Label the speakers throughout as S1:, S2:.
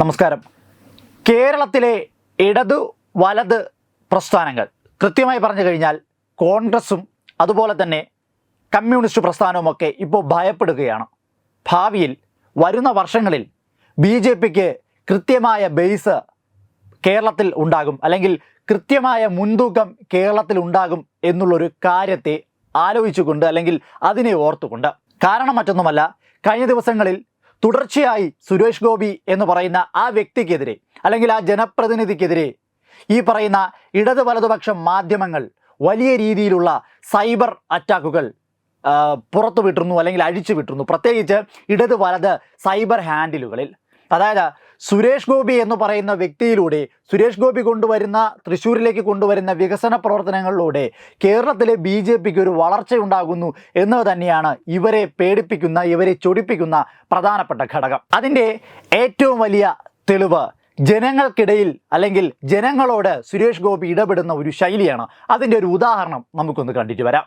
S1: നമസ്കാരം. കേരളത്തിലെ ഇടതു വലത് പ്രസ്ഥാനങ്ങൾ. കൃത്യമായി പറഞ്ഞു കഴിഞ്ഞാൽ കോൺഗ്രസും അതുപോലെ തന്നെ കമ്മ്യൂണിസ്റ്റ് പ്രസ്ഥാനവുമൊക്കെ ഇപ്പോൾ ഭയപ്പെടുകയാണ്. ഭാവിയിൽ വരുന്ന വർഷങ്ങളിൽ ബി ജെ പിക്ക് കൃത്യമായ ബേസ് കേരളത്തിൽ ഉണ്ടാകും. അല്ലെങ്കിൽ കൃത്യമായ മുൻതൂക്കം കേരളത്തിൽ ഉണ്ടാകും എന്നുള്ളൊരു കാര്യത്തെ ആലോചിച്ചുകൊണ്ട് അല്ലെങ്കിൽ അതിനെ ഓർത്തുകൊണ്ട്. കാരണം മറ്റൊന്നുമല്ല കഴിഞ്ഞ ദിവസങ്ങളിൽ തുടർച്ചയായി സുരേഷ് ഗോപി എന്ന് പറയുന്ന ആ വ്യക്തിക്കെതിരെ അല്ലെങ്കിൽ ആ ജനപ്രതിനിധിക്കെതിരെ ഈ പറയുന്ന ഇടത് വലതുപക്ഷ മാധ്യമങ്ങൾ വലിയ രീതിയിലുള്ള സൈബർ അറ്റാക്കുകൾ ആ, പുറത്തു വിട്ടിരുന്നു അല്ലെങ്കിൽ അഴിച്ചു വിട്ടിരുന്നു പ്രത്യേകിച്ച് ഇടത് വലത് സൈബർ ഹാൻഡിലുകളിൽ. അതായത് സുരേഷ് ഗോപി എന്ന് പറയുന്ന വ്യക്തിയിലൂടെ സുരേഷ് ഗോപി കൊണ്ടുവരുന്ന തൃശ്ശൂരിലേക്ക് കൊണ്ടുവരുന്ന വികസന പ്രവർത്തനങ്ങളിലൂടെ കേരളത്തിലെ ബി ജെ പിക്ക് ഒരു വളർച്ചയുണ്ടാകുന്നു എന്നത് തന്നെയാണ് ഇവരെ പേടിപ്പിക്കുന്ന ഇവരെ ചൊടിപ്പിക്കുന്ന പ്രധാനപ്പെട്ട ഘടകം. അതിന്റെ ഏറ്റവും വലിയ തെളിവ് ജനങ്ങൾക്കിടയിൽ അല്ലെങ്കിൽ ജനങ്ങളോട് സുരേഷ് ഗോപി ഇടപെടുന്ന ഒരു ശൈലിയാണ്. അതിന്റെ ഒരു ഉദാഹരണം നമുക്കൊന്ന് കണ്ടിട്ട് വരാം.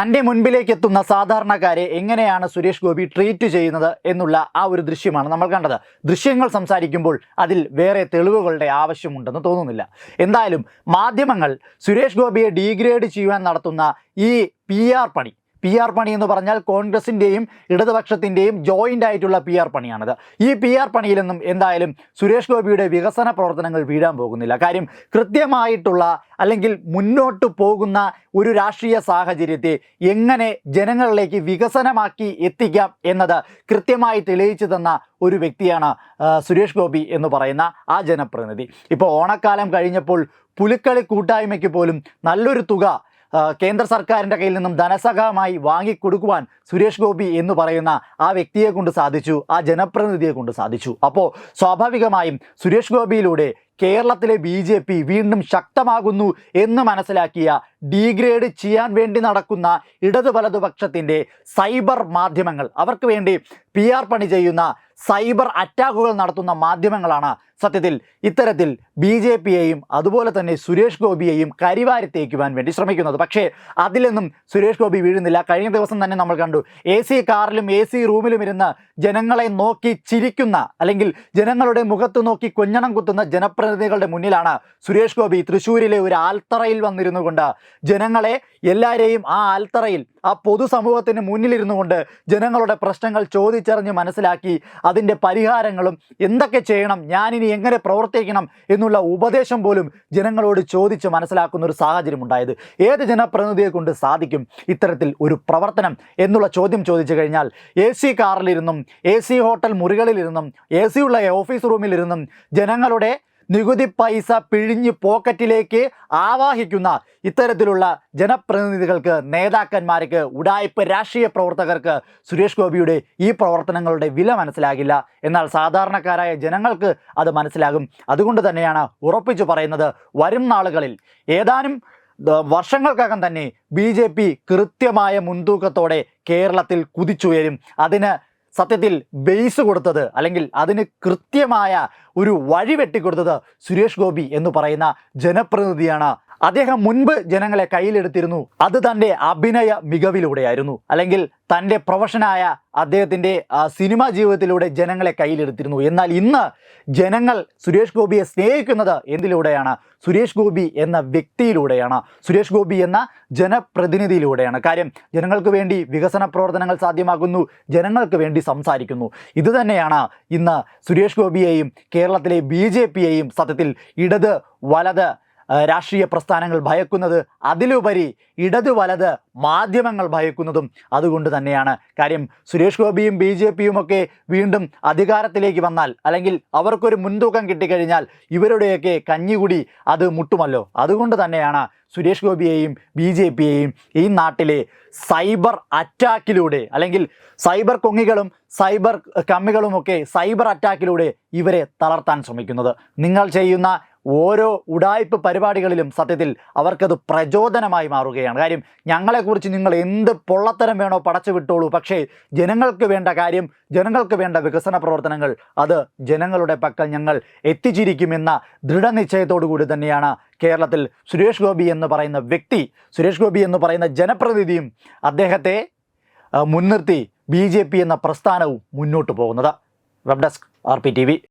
S1: തന്റെ മുൻപിലേക്ക് എത്തുന്ന സാധാരണക്കാരെ എങ്ങനെയാണ് സുരേഷ് ഗോപി ട്രീറ്റ് ചെയ്യുന്നത് എന്നുള്ള ആ ഒരു ദൃശ്യമാണ് നമ്മൾ കണ്ടത്. ദൃശ്യങ്ങൾ സംസാരിക്കുമ്പോൾ അതിൽ വേറെ തെളിവുകളുടെ ആവശ്യമുണ്ടെന്ന് തോന്നുന്നില്ല. എന്തായാലും മാധ്യമങ്ങൾ സുരേഷ് ഗോപിയെ ഡീഗ്രേഡ് ചെയ്യുവാൻ നടത്തുന്ന ഈ പി ആർ പണി പി ആർ പണി എന്ന് പറഞ്ഞാൽ കോൺഗ്രസിന്റെയും ഇടതുപക്ഷത്തിന്റെയും ജോയിന്റ് ആയിട്ടുള്ള പി ആർ പണിയാണത്. ഈ പി ആർ പണിയിൽ നിന്നും എന്തായാലും സുരേഷ് ഗോപിയുടെ വികസന പ്രവർത്തനങ്ങൾ വീഴാൻ പോകുന്നില്ല. കാര്യം കൃത്യമായിട്ടുള്ള അല്ലെങ്കിൽ മുന്നോട്ട് പോകുന്ന ഒരു രാഷ്ട്രീയ സാഹചര്യത്തെ എങ്ങനെ ജനങ്ങളിലേക്ക് വികസനമാക്കി എത്തിക്കാം എന്നത് കൃത്യമായി തെളിയിച്ചു തന്ന ഒരു വ്യക്തിയാണ് സുരേഷ് ഗോപി എന്ന് പറയുന്ന ആ ജനപ്രതിനിധി. ഇപ്പോൾ ഓണക്കാലം കഴിഞ്ഞപ്പോൾ പുലിക്കളി കൂട്ടായ്മയ്ക്ക് പോലും നല്ലൊരു തുക കേന്ദ്ര സർക്കാരിന്റെ കയ്യിൽ നിന്നും ധനസഹായമായി വാങ്ങിക്കൊടുക്കുവാൻ സുരേഷ് ഗോപി എന്ന് പറയുന്ന ആ വ്യക്തിയെ കൊണ്ട് സാധിച്ചു ആ ജനപ്രതിനിധിയെ കൊണ്ട് സാധിച്ചു. അപ്പോൾ സ്വാഭാവികമായും സുരേഷ് ഗോപിയിലൂടെ കേരളത്തിലെ ബി ജെ പി വീണ്ടും ശക്തമാകുന്നു എന്ന് മനസ്സിലാക്കിയ ഡീഗ്രേഡ് ചെയ്യാൻ വേണ്ടി നടക്കുന്ന ഇടതു വലതുപക്ഷത്തിന്റെ സൈബർ മാധ്യമങ്ങൾ. അവർക്ക് വേണ്ടി പി ആർ പണി ചെയ്യുന്ന സൈബർ അറ്റാക്കുകൾ നടത്തുന്ന മാധ്യമങ്ങളാണ് സത്യത്തിൽ ഇത്തരത്തിൽ ബി ജെ പിയെയും അതുപോലെ തന്നെ സുരേഷ് ഗോപിയെയും കരിവാരി തേക്കുവാൻ വേണ്ടി ശ്രമിക്കുന്നത്. പക്ഷേ അതിലൊന്നും സുരേഷ് ഗോപി വീഴുന്നില്ല. കഴിഞ്ഞ ദിവസം തന്നെ നമ്മൾ കണ്ടു എ സി കാറിലും എ സി റൂമിലും ഇരുന്ന് ജനങ്ങളെ നോക്കി ചിരിക്കുന്ന അല്ലെങ്കിൽ ജനങ്ങളുടെ മുഖത്ത് നോക്കി കൊഞ്ഞണം കുത്തുന്ന ജനപ്രതിനിധികളുടെ മുന്നിലാണ് സുരേഷ് ഗോപി തൃശ്ശൂരിലെ ഒരു ആൽത്തറയിൽ വന്നിരുന്നു കൊണ്ട് ജനങ്ങളെ എല്ലാവരെയും ആ ആൽത്തറയിൽ ആ പൊതുസമൂഹത്തിന് മുന്നിലിരുന്നു കൊണ്ട് ജനങ്ങളുടെ പ്രശ്നങ്ങൾ ചോദിച്ചറിഞ്ഞ് മനസ്സിലാക്കി അതിന്റെ പരിഹാരങ്ങളും എന്തൊക്കെ ചെയ്യണം ഞാനിനി എങ്ങനെ പ്രവർത്തിക്കണം എന്നുള്ള ഉപദേശം പോലും ജനങ്ങളോട് ചോദിച്ച് മനസ്സിലാക്കുന്ന ഒരു സാഹചര്യം ഉണ്ടായത്. ഏത് ജനപ്രതിനിധിയെ കൊണ്ട് സാധിക്കും ഇത്തരത്തിൽ ഒരു പ്രവർത്തനം എന്നുള്ള ചോദ്യം ചോദിച്ചു കഴിഞ്ഞാൽ എ സി കാറിലിരുന്നും എ സി ഹോട്ടൽ മുറികളിലിരുന്നും എ സി ഉള്ള ഓഫീസ് റൂമിലിരുന്നും ജനങ്ങളുടെ നികുതി പൈസ പിഴിഞ്ഞ് പോക്കറ്റിലേക്ക് ആവാഹിക്കുന്ന ഇത്തരത്തിലുള്ള ജനപ്രതിനിധികൾക്ക് നേതാക്കന്മാർക്ക് ഉടായ്പ രാഷ്ട്രീയ പ്രവർത്തകർക്ക് സുരേഷ് ഗോപിയുടെ ഈ പ്രവർത്തനങ്ങളുടെ വില മനസ്സിലാകില്ല. എന്നാൽ സാധാരണക്കാരായ ജനങ്ങൾക്ക് അത് മനസ്സിലാകും. അതുകൊണ്ട് തന്നെയാണ് ഉറപ്പിച്ചു പറയുന്നത് വരും നാളുകളിൽ. ഏതാനും വർഷങ്ങൾക്കകം തന്നെ ബി ജെ പി കൃത്യമായ മുൻതൂക്കത്തോടെ കേരളത്തിൽ കുതിച്ചുയരും. അതിന് സത്യത്തിൽ ബേസ് കൊടുത്തത് അല്ലെങ്കിൽ അതിന് കൃത്യമായ ഒരു വഴി വെട്ടിക്കൊടുത്തത് സുരേഷ് ഗോപി എന്ന് പറയുന്ന ജനപ്രതിനിധിയാണ് അദ്ദേഹം മുൻപ് ജനങ്ങളെ കയ്യിലെടുത്തിരുന്നു. അത് തന്റെ അഭിനയ മികവിലൂടെയായിരുന്നു. അല്ലെങ്കിൽ തന്റെ പ്രൊഫഷനായ അദ്ദേഹത്തിന്റെ സിനിമാ ജീവിതത്തിലൂടെ ജനങ്ങളെ കയ്യിലെടുത്തിരുന്നു. എന്നാൽ ഇന്ന് ജനങ്ങൾ സുരേഷ് ഗോപിയെ സ്നേഹിക്കുന്നത് എന്തിലൂടെയാണ്? സുരേഷ് ഗോപി എന്ന വ്യക്തിയിലൂടെയാണ്. സുരേഷ് ഗോപി എന്ന ജനപ്രതിനിധിയിലൂടെയാണ്. കാര്യം ജനങ്ങൾക്ക് വേണ്ടി വികസന പ്രവർത്തനങ്ങൾ സാധ്യമാകുന്നു. ജനങ്ങൾക്ക് വേണ്ടി സംസാരിക്കുന്നു. ഇത് തന്നെയാണ് ഇന്ന് സുരേഷ് ഗോപിയെയും കേരളത്തിലെ ബി സത്യത്തിൽ ഇടത് വലത് രാഷ്ട്രീയ പ്രസ്ഥാനങ്ങൾ ഭയക്കുന്നത് അതിലുപരി ഇടതു വലത് മാധ്യമങ്ങൾ ഭയക്കുന്നതും അതുകൊണ്ട് തന്നെയാണ്. കാര്യം സുരേഷ് ഗോപിയും ബി ജെ പിയും ഒക്കെ വീണ്ടും അധികാരത്തിലേക്ക് വന്നാൽ അല്ലെങ്കിൽ അവർക്കൊരു മുൻതൂക്കം കിട്ടിക്കഴിഞ്ഞാൽ ഇവരുടെയൊക്കെ കഞ്ഞികുടി അത് മുട്ടുമല്ലോ. അതുകൊണ്ട് തന്നെയാണ് സുരേഷ് ഗോപിയെയും ബി ജെ പിയെയും ഈ നാട്ടിലെ സൈബർ അറ്റാക്കിലൂടെ അല്ലെങ്കിൽ സൈബർ കൊങ്ങികളും സൈബർ കമ്മികളുമൊക്കെ സൈബർ അറ്റാക്കിലൂടെ ഇവരെ തളർത്താൻ ശ്രമിക്കുന്നത്. നിങ്ങൾ ചെയ്യുന്ന ഓരോ ഉടായ്പ പരിപാടികളിലും സത്യത്തിൽ അവർക്കത് പ്രചോദനമായി മാറുകയാണ്. കാര്യം ഞങ്ങളെക്കുറിച്ച് നിങ്ങൾ എന്ത് പൊള്ളത്തരം വേണോ പടച്ചു വിട്ടോളൂ. പക്ഷേ ജനങ്ങൾക്ക് വേണ്ട കാര്യം ജനങ്ങൾക്ക് വേണ്ട വികസന പ്രവർത്തനങ്ങൾ അത് ജനങ്ങളുടെ പക്കൽ ഞങ്ങൾ എത്തിച്ചിരിക്കുമെന്ന ദൃഢനിശ്ചയത്തോടു കൂടി തന്നെയാണ് കേരളത്തിൽ സുരേഷ് ഗോപി എന്ന് പറയുന്ന വ്യക്തി സുരേഷ് ഗോപി എന്ന് പറയുന്ന ജനപ്രതിനിധിയും അദ്ദേഹത്തെ മുൻനിർത്തി ബി എന്ന പ്രസ്ഥാനവും മുന്നോട്ട് പോകുന്നത്. Web desk R P